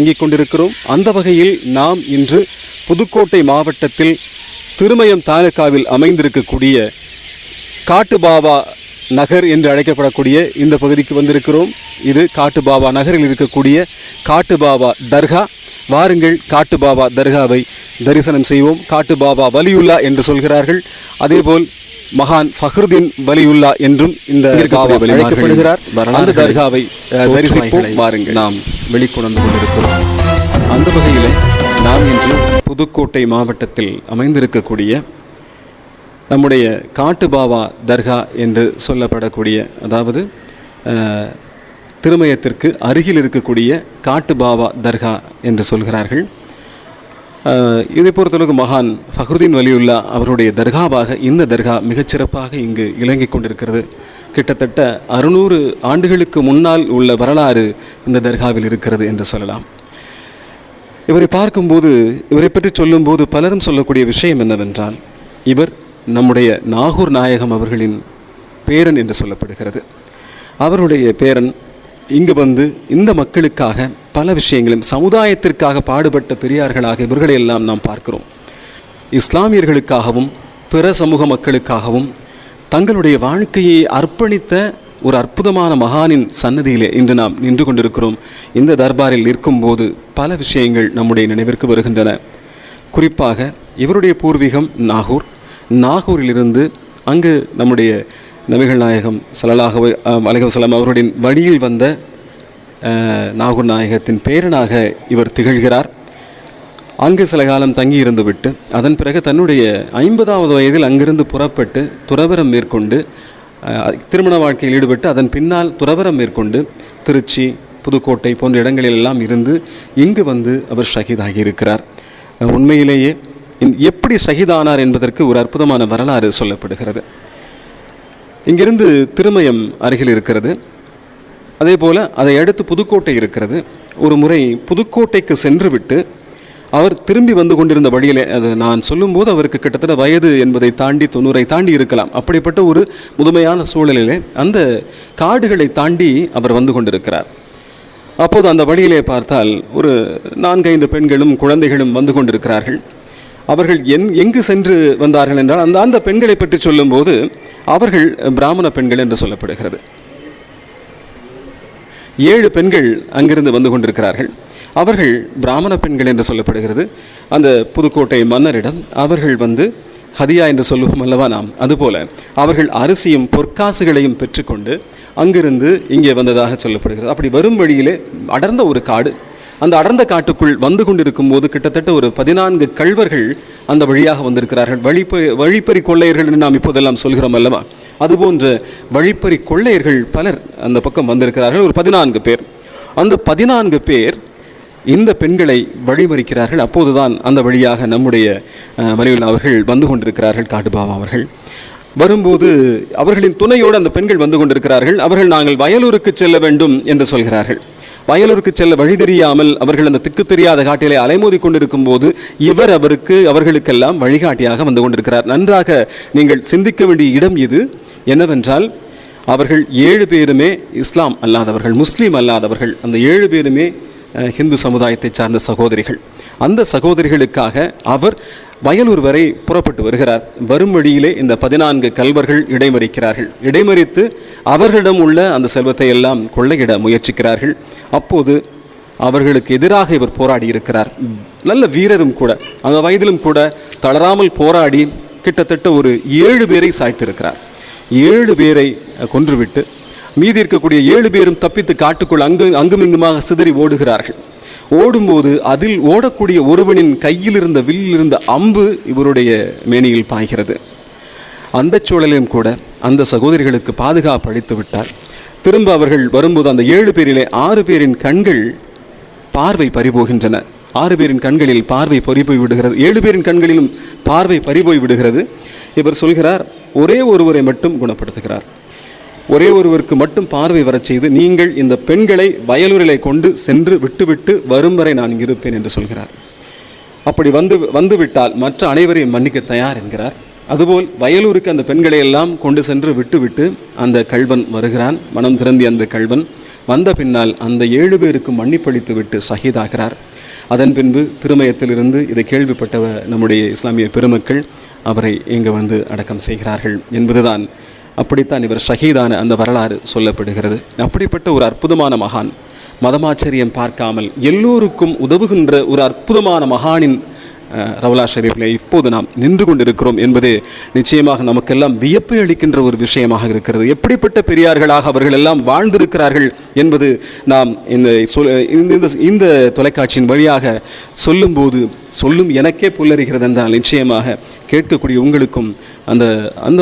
வணங்கிக் கொண்டிருக்கிறோம். அந்த வகையில் நாம் இன்று புதுக்கோட்டை மாவட்டத்தில் திருமயம் தாலுக்காவில் அமைந்திருக்கக்கூடிய காட்டுபாபா நகர் என்று அழைக்கப்படக்கூடிய இந்த பகுதிக்கு வந்திருக்கிறோம். இது காட்டுபாபா நகரில் இருக்கக்கூடிய காட்டுபாபா தர்கா. வாருங்கள் காட்டுபாபா தர்காவை தரிசனம் செய்வோம். காட்டுபாபா வலியுல்லா என்று சொல்கிறார்கள். அதேபோல் மகான் ஃபஹ்ருதீன் வலியுல்லா என்றும் இந்த பாபா அழைக்கப்படுகிறார். அந்த தர்காவை தரிசிப்போம் வாருங்கள். நாம் வெளிக்கொணர்ந்து கொண்டிருக்கிறோம். அந்த வகையிலே நாம் இன்று புதுக்கோட்டை மாவட்டத்தில் அமைந்திருக்கக்கூடிய நம்முடைய காட்டுபாவா தர்கா என்று சொல்லப்படக்கூடிய அதாவது திருமயத்திற்கு அருகில் இருக்கக்கூடிய காட்டுபாவா தர்கா என்று சொல்கிறார்கள். இதை பொறுத்தளவுக்கு மகான் ஃபஹ்ருதீன் வலியுல்லா அவருடைய தர்காவாக இந்த தர்கா மிகச்சிறப்பாக இங்கு இலங்கி கொண்டிருக்கிறது. கிட்டத்தட்ட அறுநூறு ஆண்டுகளுக்கு முன்னால் உள்ள வரலாறு இந்த தர்காவில் இருக்கிறது என்று சொல்லலாம். இவரை பார்க்கும்போது இவரை பற்றி சொல்லும்போது பலரும் சொல்லக்கூடிய விஷயம் என்னவென்றால் இவர் நம்முடைய நாகூர் நாயகம் அவர்களின் பேரன் என்று சொல்லப்படுகிறது. அவருடைய பேரன் இங்கு வந்து இந்த மக்களுக்காக பல விஷயங்களும் சமுதாயத்திற்காக பாடுபட்ட பெரியார்களாக இவர்களையெல்லாம் நாம் பார்க்கிறோம். இஸ்லாமியர்களுக்காகவும் பிற சமூக மக்களுக்காகவும் தங்களுடைய வாழ்க்கையை அர்ப்பணித்த ஒரு அற்புதமான மகானின் சன்னதியிலே இன்று நாம் நின்று கொண்டிருக்கிறோம். இந்த தர்பாரில் நிற்கும்போது பல விஷயங்கள் நம்முடைய நினைவிற்கு வருகின்றன. குறிப்பாக இவருடைய பூர்வீகம் நாகூர். நாகூரிலிருந்து அங்கு நம்முடைய நபிகள் நாயகம் சலலாக அலைஹி வஸல்லம் அவருடைய வழியில் வந்த நாகூர் நாயகத்தின் பேரனாக இவர் திகழ்கிறார். அங்கு சில காலம் தங்கி இருந்துவிட்டு அதன் பிறகு தன்னுடைய ஐம்பதாவது வயதில் அங்கிருந்து புறப்பட்டு துறவரம் மேற்கொண்டு திருமண வாழ்க்கையில் ஈடுபட்டு அதன் பின்னால் துறவரம் மேற்கொண்டு திருச்சி புதுக்கோட்டை போன்ற இடங்களில் எல்லாம் இருந்து இங்கு வந்து அவர் ஷஹீதாகி இருக்கிறார். உண்மையிலேயே எப்படி ஷஹீதானார் என்பதற்கு ஒரு அற்புதமான வரலாறு சொல்லப்படுகிறது. இங்கிருந்து திருமயம் அருகில் இருக்கிறது. அதே போல் அதை அடுத்து புதுக்கோட்டை இருக்கிறது. ஒரு முறை புதுக்கோட்டைக்கு சென்றுவிட்டு அவர் திரும்பி வந்து கொண்டிருந்த வழியிலே அது நான் சொல்லும்போது அவருக்கு கிட்டத்தட்ட வயது என்பதை தாண்டி தொண்ணூறை தாண்டி இருக்கலாம். அப்படிப்பட்ட ஒரு முதுமையான சூழலிலே அந்த காடுகளை தாண்டி அவர் வந்து கொண்டிருக்கிறார். அப்போது அந்த வழியிலே பார்த்தால் ஒரு நான்கைந்து பெண்களும் குழந்தைகளும் வந்து கொண்டிருக்கிறார்கள். அவர்கள் என் எங்கு சென்று வந்தார்கள் என்றால் அந்த அந்த பெண்களை பற்றி சொல்லும்போது அவர்கள் பிராமண பெண்கள் என்று சொல்லப்படுகிறது. ஏழு பெண்கள் அங்கிருந்து வந்து கொண்டிருக்கிறார்கள். அவர்கள் பிராமண பெண்கள் என்று சொல்லப்படுகிறது. அந்த புதுக்கோட்டை மன்னரிடம் அவர்கள் வந்து ஹதியா என்று சொல்லுவோம் அல்லவா நாம்? அதுபோல அவர்கள் அரிசியும் பொற்காசுகளையும் பெற்றுக்கொண்டு அங்கிருந்து இங்கே வந்ததாக சொல்லப்படுகிறது. அப்படி வரும் வழியிலே அடர்ந்த ஒரு காடு அந்த அடர்ந்த காட்டுக்குள் வந்து கொண்டிருக்கும் போது கிட்டத்தட்ட ஒரு பதினான்கு கள்வர்கள் அந்த வழியாக வந்திருக்கிறார்கள். வழிப்ப வழிப்பறி கொள்ளையர்கள் என்று நாம் இப்போதெல்லாம் சொல்கிறோம் அல்லவா? அதுபோன்ற வழிப்பறி கொள்ளையர்கள் பலர் அந்த பக்கம் வந்திருக்கிறார்கள். ஒரு பதினான்கு பேர். அந்த பதினான்கு பேர் இந்த பெண்களை வழிமறிக்கிறார்கள். அப்போதுதான் அந்த வழியாக நம்முடைய அஹ், அவர்கள் வந்து கொண்டிருக்கிறார்கள் காட்டுபாவா அவர்கள். வரும்போது அவர்களின் துணையோடு அந்த பெண்கள் வந்து கொண்டிருக்கிறார்கள். அவர்கள் நாங்கள் வயலூருக்கு செல்ல வேண்டும் என்று சொல்கிறார்கள். வயலூருக்கு செல்ல வழி தெரியாமல் அவர்கள் அந்த திக்கு தெரியாத காட்டிலே அலைமோதி கொண்டிருக்கும் போது இவர் அவருக்கு அவர்களுக்கெல்லாம் வழிகாட்டியாக வந்து கொண்டிருக்கிறார். நன்றாக நீங்கள் சிந்திக்க வேண்டிய இடம் இது. என்னவென்றால் அவர்கள் ஏழு பேருமே இஸ்லாம் அல்லாதவர்கள் முஸ்லீம் அல்லாதவர்கள் அந்த ஏழு பேருமே ஹிந்து சமுதாயத்தைச் சார்ந்த சகோதரிகள். அந்த சகோதரிகளுக்காக அவர் வயலூர் வரை புறப்பட்டு வருகிறார். வரும் வழியிலே இந்த பதினான்கு கல்வர்கள் இடைமறிக்கிறார்கள். இடைமறித்து அவர்களிடம் உள்ள அந்த செல்வத்தை எல்லாம் கொள்ளையிட முயற்சிக்கிறார்கள். அப்போது அவர்களுக்கு எதிராக இவர் போராடி இருக்கிறார். நல்ல வீரரும் கூட அந்த வயதிலும் கூட தளராமல் போராடி கிட்டத்தட்ட ஒரு ஏழு பேரை சாய்த்திருக்கிறார். ஏழு பேரை கொன்றுவிட்டு மீதி இருக்கக்கூடிய ஏழு பேரும் தப்பித்து காட்டுக்குள் அங்கு அங்குமிங்குமாக சிதறி ஓடுகிறார்கள். ஓடும்போது அதில் ஓடக்கூடிய ஒருவனின் கையில் இருந்த வில்லில் இருந்த அம்பு இவருடைய மேனியில் பாய்கிறது. அந்த சூழலிலும் கூட அந்த சகோதரிகளுக்கு பாதுகாப்பு அளித்து விட்டார். திரும்ப அவர்கள் வரும்போது அந்த ஏழு பேரிலே ஆறு பேரின் கண்கள் பார்வை பறிபோகின்றன. ஆறு பேரின் கண்களில் பார்வை பறிபோய் விடுகிறது. ஏழு பேரின் கண்களிலும் பார்வை பறிபோய் விடுகிறது. இவர் சொல்கிறார் ஒரே ஒருவரை மட்டும் குணப்படுத்துகிறார். ஒரே ஒருவருக்கு மட்டும் பார்வை வரச் செய்து நீங்கள் இந்த பெண்களை வயலூரிலே கொண்டு சென்று விட்டுவிட்டு வரும் வரை நான் இருப்பேன் என்று சொல்கிறார். அப்படி வந்து வந்துவிட்டால் மற்ற அனைவரையும் மன்னிக்க தயார் என்கிறார். அதுபோல் வயலூருக்கு அந்த பெண்களை எல்லாம் கொண்டு சென்று விட்டுவிட்டு அந்த கள்வன் வருகிறான். மனம் திறந்திய அந்த கள்வன் வந்த பின்னால் அந்த ஏழு பேருக்கு மன்னிப்பளித்து விட்டு ஷஹீதாகிறார் அதன் பின்பு திருமயத்திலிருந்து இதை கேள்விப்பட்டவ நம்முடைய இஸ்லாமிய பெருமக்கள் அவரை இங்கு வந்து அடக்கம் செய்கிறார்கள் என்பதுதான் அப்படித்தான் இவர் ஷஹீதான அந்த வரலாறு சொல்லப்படுகிறது. அப்படிப்பட்ட ஒரு அற்புதமான மகான் மதமாச்சரியம் பார்க்காமல் எல்லோருக்கும் உதவுகின்ற ஒரு அற்புதமான மகானின் ரவுலா ஷெரீஃபில் இப்போது நாம் நின்று கொண்டிருக்கிறோம் என்பது நிச்சயமாக நமக்கெல்லாம் வியப்பை அளிக்கின்ற ஒரு விஷயமாக இருக்கிறது. எப்படிப்பட்ட பெரியார்களாக அவர்கள் எல்லாம் வாழ்ந்திருக்கிறார்கள் என்பது நாம் இந்த- இந்த இந்த தொலைக்காட்சியின் வழியாக சொல்லும்போது சொல்லும் எனக்கே புல்லறிகிறது என்றால் நிச்சயமாக கேட்கக்கூடிய உங்களுக்கும் அந்த அந்த